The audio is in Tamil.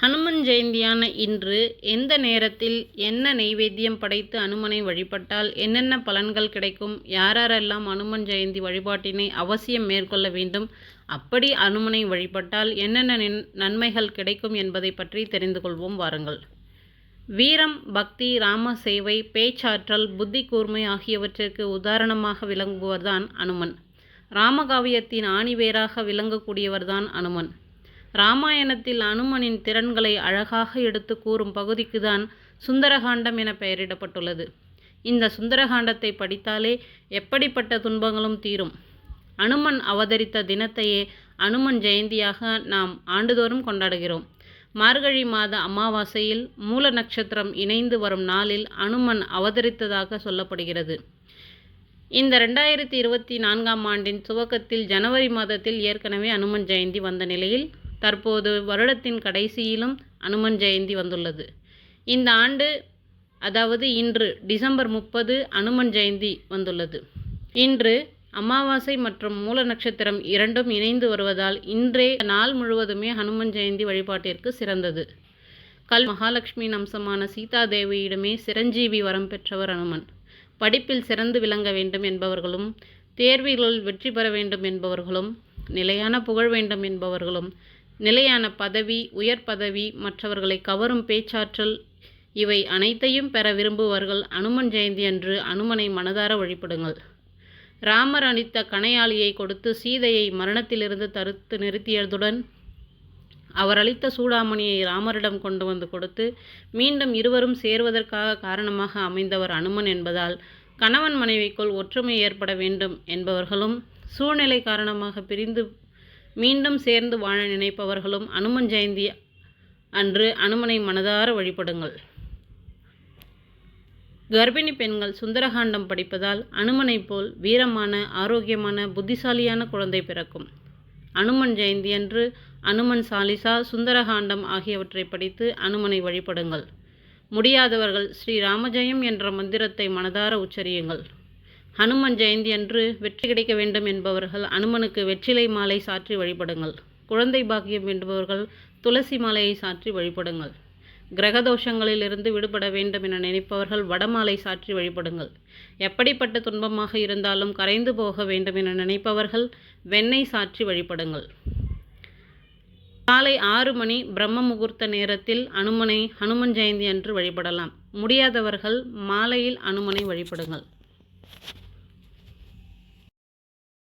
ஹனுமன் ஜெயந்தியான இன்று எந்த நேரத்தில் என்ன நெய்வேத்தியம் படைத்து அனுமனை வழிபட்டால் என்னென்ன பலன்கள் கிடைக்கும்? யாரெல்லாம் அனுமன் ஜெயந்தி வழிபாட்டினை அவசியம் மேற்கொள்ள வேண்டும்? அப்படி அனுமனை வழிபட்டால் என்னென்ன நன்மைகள் கிடைக்கும் என்பதை பற்றி தெரிந்து கொள்வோம். வாருங்கள். வீரம் பக்தி ராம சேவை பேச்சாற்றல் புத்தி கூர்மை ஆகியவற்றிற்கு உதாரணமாக விளங்குவர்தான் அனுமன். ராமகாவியத்தின் ஆணிவேராக விளங்கக்கூடியவர்தான் அனுமன். ராமாயணத்தில் அனுமனின் திறன்களை அழகாக எடுத்து கூறும் பகுதிக்குதான் சுந்தரகாண்டம் என பெயரிடப்பட்டுள்ளது. இந்த சுந்தரகாண்டத்தை படித்தாலே எப்படிப்பட்ட துன்பங்களும் தீரும். அனுமன் அவதரித்த தினத்தையே அனுமன் ஜெயந்தியாக நாம் ஆண்டுதோறும் கொண்டாடுகிறோம். மார்கழி மாத அமாவாசையில் மூல நட்சத்திரம் இணைந்து வரும் நாளில் அனுமன் அவதரித்ததாக சொல்லப்படுகிறது. இந்த ரெண்டாயிரத்தி இருபத்தி நான்காம் ஆண்டின் துவக்கத்தில் ஜனவரி மாதத்தில் ஏற்கனவே அனுமன் ஜெயந்தி வந்த நிலையில் தற்போது வருடத்தின் கடைசியிலும் அனுமன் ஜெயந்தி வந்துள்ளது. இந்த ஆண்டு அதாவது இன்று டிசம்பர் முப்பது அனுமன் ஜெயந்தி வந்துள்ளது. இன்று அமாவாசை மற்றும் மூல நட்சத்திரம் இரண்டும் இணைந்து வருவதால் இன்றே நாள் முழுவதுமே ஹனுமன் ஜெயந்தி வழிபாட்டிற்கு சிறந்தது. கல் மகாலட்சுமியின் அம்சமான சீதாதேவியிடமே சிரஞ்சீவி வரம் பெற்றவர் அனுமன். படிப்பில் சிறந்து விளங்க வேண்டும் என்பவர்களும் தேர்வுகளில் வெற்றி பெற வேண்டும் என்பவர்களும் நிலையான புகழ் வேண்டும் என்பவர்களும் நிலையான பதவி உயர் பதவி மற்றவர்களை கவரும் பேச்சாற்றல் இவை அனைத்தையும் பெற விரும்புவர்கள். அனுமன் ஜெயந்தி அன்று அனுமனை மனதார வழிபடுங்கள். ராமர் அளித்த கணையாளியை கொடுத்து சீதையை மரணத்திலிருந்து தடுத்து நிறுத்தியதுடன் அவர் அளித்த சூடாமணியை ராமரிடம் கொண்டு வந்து கொடுத்து மீண்டும் இருவரும் சேர்வதற்காக காரணமாக அமைந்தவர் அனுமன் என்பதால் கணவன் மனைவிக்குள் ஒற்றுமை ஏற்பட வேண்டும் என்பவர்களும் சூழ்நிலை காரணமாக பிரிந்து மீண்டும் சேர்ந்து வாழ நினைப்பவர்களும் அனுமன் ஜெயந்தி அன்று அனுமனை மனதார வழிபடுங்கள். கர்ப்பிணி பெண்கள் சுந்தரகாண்டம் படிப்பதால் அனுமனைப் போல் வீரமான ஆரோக்கியமான புத்திசாலியான குழந்தை பிறக்கும். அனுமன் ஜெயந்தி அன்று அனுமன் சாலிசா சுந்தரகாண்டம் ஆகியவற்றை படித்து அனுமனை வழிபடுங்கள். முடியாதவர்கள் ஸ்ரீ ராமஜெயம் என்ற மந்திரத்தை மனதார உச்சரியுங்கள். ஹனுமன் ஜெயந்தி அன்று வெற்றி கிடைக்க வேண்டும் என்பவர்கள் அனுமனுக்கு வெற்றிலை மாலை சாற்றி வழிபடுங்கள். குழந்தை பாக்கியம் வேண்டுபவர்கள் துளசி மாலையை சாற்றி வழிபடுங்கள். கிரகதோஷங்களிலிருந்து விடுபட வேண்டும் என நினைப்பவர்கள் வடமாலை சாற்றி வழிபடுங்கள். எப்படிப்பட்ட துன்பமாக இருந்தாலும் கரைந்து போக வேண்டும் என நினைப்பவர்கள் வெண்ணெய் சாற்றி வழிபடுங்கள். காலை ஆறு மணி பிரம்ம முகூர்த்த நேரத்தில் அனுமனை ஹனுமன் ஜெயந்தி அன்று வழிபடலாம். முடியாதவர்கள் மாலையில் அனுமனை வழிபடுங்கள்.